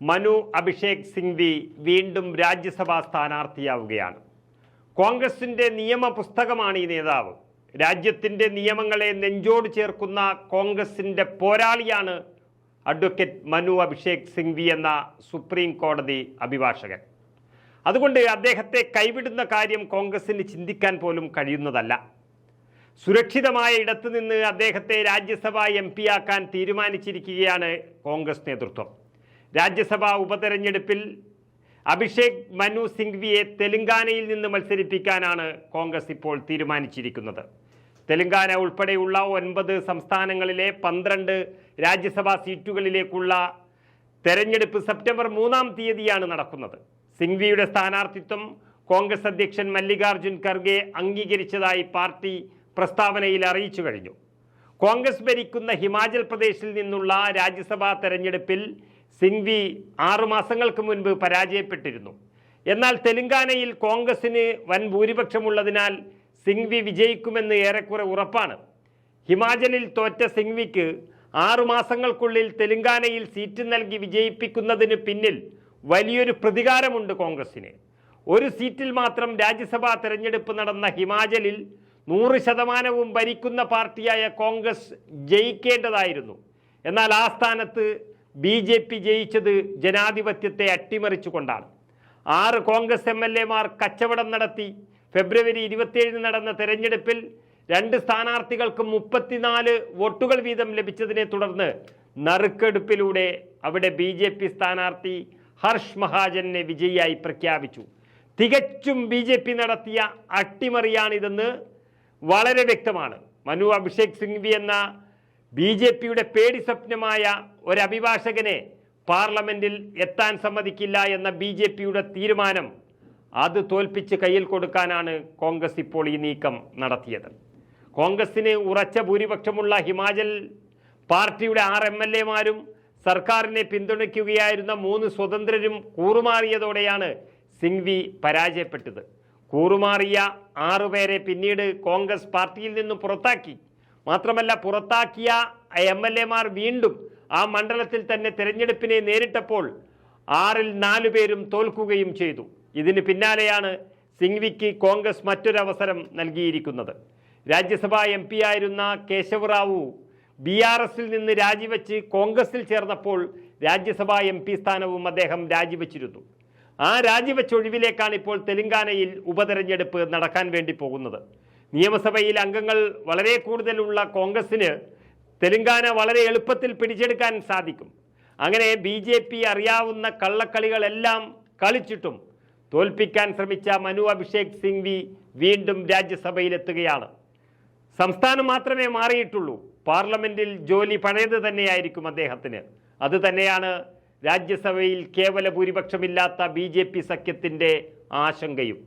മനു അഭിഷേക് സിംഗ്വി വീണ്ടും രാജ്യസഭാ സ്ഥാനാർത്ഥിയാവുകയാണ്. കോൺഗ്രസിന്റെ നിയമ പുസ്തകമാണ് ഈ നേതാവ്. രാജ്യത്തിന്റെ നിയമങ്ങളെ നെഞ്ചോട് ചേർക്കുന്ന കോൺഗ്രസിന്റെ പോരാളിയാണ് അഡ്വക്കേറ്റ് മനു അഭിഷേക് സിംഗ്വി എന്ന സുപ്രീം കോടതി അഭിഭാഷകൻ. അതുകൊണ്ട് അദ്ദേഹത്തെ കൈവിടുന്ന കാര്യം കോൺഗ്രസിന് ചിന്തിക്കാൻ പോലും കഴിയുന്നതല്ല. സുരക്ഷിതമായ ഇടത്തുനിന്ന് അദ്ദേഹത്തെ രാജ്യസഭ എം ആക്കാൻ തീരുമാനിച്ചിരിക്കുകയാണ് കോൺഗ്രസ് നേതൃത്വം. രാജ്യസഭാ ഉപതെരഞ്ഞെടുപ്പിൽ അഭിഷേക് മനു സിംഗ്വിയെ തെലങ്കാനയിൽ നിന്ന് മത്സരിപ്പിക്കാനാണ് കോൺഗ്രസ് ഇപ്പോൾ തീരുമാനിച്ചിരിക്കുന്നത്. തെലങ്കാന ഉൾപ്പെടെയുള്ള ഒൻപത് സംസ്ഥാനങ്ങളിലെ പന്ത്രണ്ട് രാജ്യസഭാ സീറ്റുകളിലേക്കുള്ള തെരഞ്ഞെടുപ്പ് സെപ്റ്റംബർ മൂന്നാം തീയതിയാണ് നടക്കുന്നത്. സിംഗ്വിയുടെ സ്ഥാനാർത്ഥിത്വം കോൺഗ്രസ് അധ്യക്ഷൻ മല്ലികാർജുൻ ഖർഗെ അംഗീകരിച്ചതായി പാർട്ടി പ്രസ്താവനയിൽ അറിയിച്ചു കഴിഞ്ഞു. കോൺഗ്രസ് ഭരിക്കുന്ന ഹിമാചൽ പ്രദേശിൽ നിന്നുള്ള രാജ്യസഭാ തെരഞ്ഞെടുപ്പിൽ സിംഗ്വി ആറുമാസങ്ങൾക്ക് മുൻപ് പരാജയപ്പെട്ടിരുന്നു. എന്നാൽ തെലങ്കാനയിൽ കോൺഗ്രസിന് വൻ ഭൂരിപക്ഷമുള്ളതിനാൽ സിംഗ്വി വിജയിക്കുമെന്ന് ഏറെക്കുറെ ഉറപ്പാണ്. ഹിമാചലിൽ തോറ്റ സിംഗ്വിക്ക് ആറുമാസങ്ങൾക്കുള്ളിൽ തെലങ്കാനയിൽ സീറ്റ് നൽകി വിജയിപ്പിക്കുന്നതിന് പിന്നിൽ വലിയൊരു പ്രതികാരമുണ്ട് കോൺഗ്രസിന്. ഒരു സീറ്റിൽ മാത്രം രാജ്യസഭാ തെരഞ്ഞെടുപ്പ് നടന്ന ഹിമാചലിൽ നൂറ് ശതമാനവും ഭരിക്കുന്ന പാർട്ടിയായ കോൺഗ്രസ് ജയിക്കേണ്ടതായിരുന്നു. എന്നാൽ ആ സ്ഥാനത്ത് ബി ജെ പി ജയിച്ചത് ജനാധിപത്യത്തെ അട്ടിമറിച്ചുകൊണ്ടാണ്. ആറ് കോൺഗ്രസ് എം എൽ എമാർ കച്ചവടം നടത്തി ഫെബ്രുവരി ഇരുപത്തിയേഴിന് നടന്ന തെരഞ്ഞെടുപ്പിൽ രണ്ട് സ്ഥാനാർത്ഥികൾക്ക് മുപ്പത്തിനാല് വോട്ടുകൾ വീതം ലഭിച്ചതിനെ തുടർന്ന് നറുക്കെടുപ്പിലൂടെ അവിടെ ബി ജെ പി സ്ഥാനാർത്ഥി ഹർഷ് മഹാജനെ വിജയിയായി പ്രഖ്യാപിച്ചു. തികച്ചും ബി ജെ പി നടത്തിയ അട്ടിമറിയാണിതെന്ന് വളരെ വ്യക്തമാണ്. മനു അഭിഷേക് സിംഗ്വി എന്ന ബി ജെ പിയുടെ പേടി സ്വപ്നമായ ഒരു അഭിഭാഷകനെ പാർലമെന്റിൽ എത്താൻ സമ്മതിക്കില്ല എന്ന ബി ജെ പിയുടെ തീരുമാനം അത് തോൽപ്പിച്ച് കയ്യിൽ കൊടുക്കാനാണ് കോൺഗ്രസ് ഇപ്പോൾ ഈ നീക്കം നടത്തിയത്. കോൺഗ്രസിന് ഉറച്ച ഭൂരിപക്ഷമുള്ള ഹിമാചൽ പാർട്ടിയുടെ ആറ് എം എൽ എമാരും സർക്കാരിനെ പിന്തുണയ്ക്കുകയായിരുന്ന മൂന്ന് സ്വതന്ത്രരും കൂറുമാറിയതോടെയാണ് സിംഗ്വി പരാജയപ്പെട്ടത്. കൂറുമാറിയ ആറുപേരെ പിന്നീട് കോൺഗ്രസ് പാർട്ടിയിൽ നിന്നും പുറത്താക്കി. മാത്രമല്ല പുറത്താക്കിയ എം എൽ എമാർ വീണ്ടും ആ മണ്ഡലത്തിൽ തന്നെ തെരഞ്ഞെടുപ്പിനെ നേരിട്ടപ്പോൾ ആറിൽ നാലു പേരും തോൽക്കുകയും ചെയ്തു. ഇതിന് പിന്നാലെയാണ് സിംഗ്വിക്ക് കോൺഗ്രസ് മറ്റൊരവസരം നൽകിയിരിക്കുന്നത്. രാജ്യസഭാ എം പി ആയിരുന്ന കേശവറാവു ബി ആർ എസിൽ നിന്ന് രാജിവെച്ച് കോൺഗ്രസിൽ ചേർന്നപ്പോൾ രാജ്യസഭാ എം പി സ്ഥാനവും അദ്ദേഹം രാജിവെച്ചിരുന്നു. ആ രാജിവെച്ച ഒഴിവിലേക്കാണ് ഇപ്പോൾ തെലങ്കാനയിൽ ഉപതെരഞ്ഞെടുപ്പ് നടക്കാൻ വേണ്ടി പോകുന്നത്. നിയമസഭയിൽ അംഗങ്ങൾ വളരെ കൂടുതലുള്ള കോൺഗ്രസിന് തെലങ്കാന വളരെ എളുപ്പത്തിൽ പിടിച്ചെടുക്കാൻ സാധിക്കും. അങ്ങനെ ബി ജെ പി അറിയാവുന്ന കള്ളക്കളികളെല്ലാം കളിച്ചിട്ടും തോൽപ്പിക്കാൻ ശ്രമിച്ച മനു അഭിഷേക് സിംഗ്വി വീണ്ടും രാജ്യസഭയിലെത്തുകയാണ്. സംസ്ഥാനം മാത്രമേ മാറിയിട്ടുള്ളൂ. പാർലമെന്റിൽ ജോലി പഴയത് തന്നെയായിരിക്കും അദ്ദേഹത്തിന്. അത് തന്നെയാണ് രാജ്യസഭയിൽ കേവല ഭൂരിപക്ഷമില്ലാത്ത ബി ജെ പി സഖ്യത്തിന്റെ ആശങ്കയും.